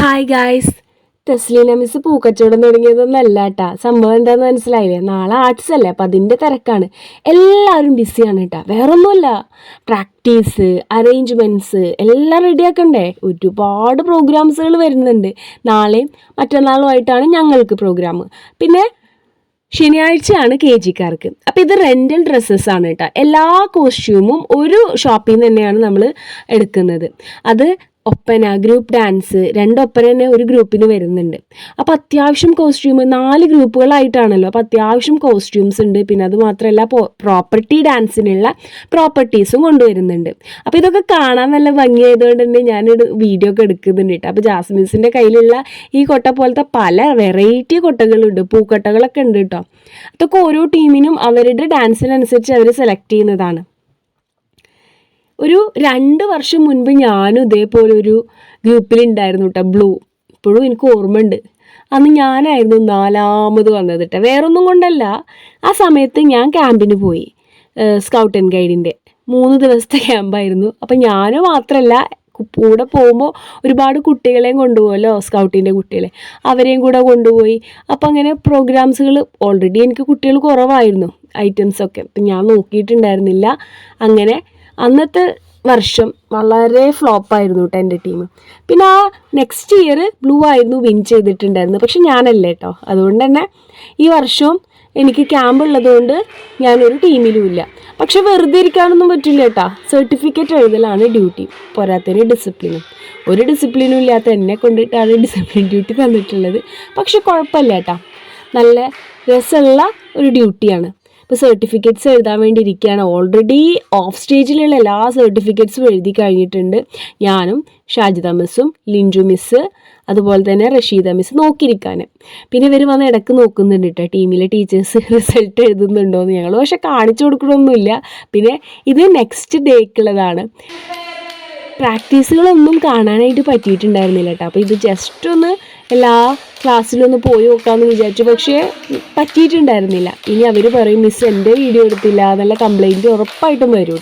Hi guys Tesleena miss പൂക്കച്ചവടം തുടങ്ങിയതൊന്നല്ല കേട്ടാ സംഭവം എന്താന്ന് മനസ്സിലായില്ലേ? നാളെ ആർട്സ് അല്ലേ? അപ്പം അതിന്റെ തിരക്കാണ്. എല്ലാവരും ബിസിയാണ് കേട്ടാ വേറൊന്നുമല്ല. പ്രാക്ടീസ് അറേഞ്ച്മെന്റ്സ് എല്ലാം റെഡിയാക്കണ്ടേ ഒരുപാട് പ്രോഗ്രാംസുകൾ വരുന്നുണ്ട്. നാളെയും മറ്റന്നാളുമായിട്ടാണ് ഞങ്ങൾക്ക് പ്രോഗ്രാം പിന്നെ ശനിയാഴ്ചയാണ് കെ ജിക്കാർക്ക്. അപ്പോൾ ഇത് റെന്റൽ ഡ്രസ്സസ് ആണ് കേട്ടോ എല്ലാ കോസ്റ്റ്യൂമും ഒരു ഷോപ്പിൽ നിന്ന് തന്നെയാണ് നമ്മൾ എടുക്കുന്നത്. അത് ഒപ്പന ഗ്രൂപ്പ് ഡാൻസ് രണ്ട് ഒപ്പന തന്നെ ഒരു ഗ്രൂപ്പിന് വരുന്നുണ്ട്. അപ്പോൾ അത്യാവശ്യം കോസ്റ്റ്യൂം നാല് ഗ്രൂപ്പുകളായിട്ടാണല്ലോ അപ്പോൾ അത്യാവശ്യം കോസ്റ്റ്യൂംസ് ഉണ്ട്. പിന്നെ അത് മാത്രമല്ല പ്രോപ്പർട്ടി ഡാൻസിനുള്ള പ്രോപ്പർട്ടീസും കൊണ്ടുവരുന്നുണ്ട്. അപ്പോൾ ഇതൊക്കെ കാണാൻ നല്ല ഭംഗിയായതുകൊണ്ട് തന്നെ ഞാൻ വീഡിയോ ഒക്കെ എടുക്കുന്നുണ്ട് കേട്ടോ. അപ്പോൾ ജാസ്മിൻസിന്റെ കയ്യിലുള്ള ഈ കൊട്ട പോലത്തെ പല വെറൈറ്റി കൊട്ടകളുണ്ട്. പൂക്കൊട്ടകളൊക്കെ ഉണ്ട് കേട്ടോ. അതൊക്കെ ഓരോ ടീമിനും അവരുടെ ഡാൻസിനനുസരിച്ച് അവർ സെലക്ട് ചെയ്യുന്നതാണ്. ഒരു രണ്ട് വർഷം മുൻപ് ഞാനും ഇതേപോലെ ഒരു ഗ്രൂപ്പിലുണ്ടായിരുന്നു കേട്ടോ ബ്ലൂ. ഇപ്പോഴും എനിക്ക് ഓർമ്മയുണ്ട്. അന്ന് ഞാനായിരുന്നു നാലാമത് വന്നത് കേട്ടോ വേറൊന്നും കൊണ്ടല്ല. ആ സമയത്ത് ഞാൻ ക്യാമ്പിന് പോയി സ്കൗട്ട് ആൻഡ് ഗൈഡിന്റെ. മൂന്ന് ദിവസത്തെ ക്യാമ്പായിരുന്നു. അപ്പം ഞാൻ മാത്രമല്ല കൂടെ പോകുമ്പോൾ ഒരുപാട് കുട്ടികളെയും കൊണ്ടുപോകുമല്ലോ സ്കൗട്ടിന്റെ കുട്ടികളെ. അവരെയും കൂടെ കൊണ്ടുപോയി. അപ്പം അങ്ങനെ പ്രോഗ്രാംസുകൾ ഓൾറെഡി എനിക്ക് കുട്ടികൾ കുറവായിരുന്നു ഐറ്റംസൊക്കെ. അപ്പം ഞാൻ നോക്കിയിട്ടുണ്ടായിരുന്നില്ല. അങ്ങനെ അന്നത്തെ വർഷം വളരെ ഫ്ലോപ്പായിരുന്നു കേട്ടോ എന്റെ ടീം പിന്നെ ആ നെക്സ്റ്റ് ഇയർ ബ്ലൂ ആയിരുന്നു വിൻ ചെയ്തിട്ടുണ്ടായിരുന്നു പക്ഷെ ഞാനല്ലേ കേട്ടോ അതുകൊണ്ട് തന്നെ ഈ വർഷവും എനിക്ക് ക്യാമ്പ് ഉള്ളതുകൊണ്ട് ഞാനൊരു ടീമിലും ഇല്ല. പക്ഷെ വെറുതെ ഇരിക്കാനൊന്നും പറ്റില്ല കേട്ടോ സർട്ടിഫിക്കറ്റ് എഴുതലാണ് ഡ്യൂട്ടി പോരാത്തതിന് ഡിസിപ്ലിനും ഒരു ഡിസിപ്ലിനും ഇല്ലാത്ത എന്നെ കൊണ്ടിട്ടാണ് ഡിസിപ്ലിൻ ഡ്യൂട്ടി തന്നിട്ടുള്ളത്. പക്ഷെ കുഴപ്പമില്ല കേട്ടോ നല്ല രസമുള്ള ഒരു ഡ്യൂട്ടിയാണ് ഇപ്പോൾ സർട്ടിഫിക്കറ്റ്സ് എഴുതാൻ വേണ്ടി ഇരിക്കുകയാണ് ഓൾറെഡി ഓഫ് സ്റ്റേജിലുള്ള എല്ലാ സർട്ടിഫിക്കറ്റ്സും എഴുതി കഴിഞ്ഞിട്ടുണ്ട്. ഞാനും ഷാജിദ മിസ്സും ലിഞ്ചു മിസ്സ് അതുപോലെ തന്നെ റഷീദ മിസ് നോക്കിയിരിക്കാൻ പിന്നെ ഇവർ വന്ന് ഇടയ്ക്ക് നോക്കുന്നുണ്ട് കേട്ടോ. ടീമിലെ ടീച്ചേഴ്സ് റിസൾട്ട് എഴുതുന്നുണ്ടോയെന്ന് ഞങ്ങൾ പക്ഷെ കാണിച്ചു കൊടുക്കണമൊന്നുമില്ല പിന്നെ ഇത് നെക്സ്റ്റ് ഡേക്കുള്ളതാണ് പ്രാക്ടീസുകളൊന്നും കാണാനായിട്ട് പറ്റിയിട്ടുണ്ടായിരുന്നില്ല കേട്ടോ. അപ്പോൾ ഇത് ജസ്റ്റ് ഒന്ന് എല്ലാ ക്ലാസ്സിലൊന്ന് പോയി നോക്കാമെന്ന് വിചാരിച്ചു. പക്ഷേ പറ്റിയിട്ടുണ്ടായിരുന്നില്ല. ഇനി അവർ പറയും മിസ് എന്റെ വീഡിയോ എടുത്തില്ല എന്നുള്ള കംപ്ലൈന്റ് ഉറപ്പായിട്ടും വരും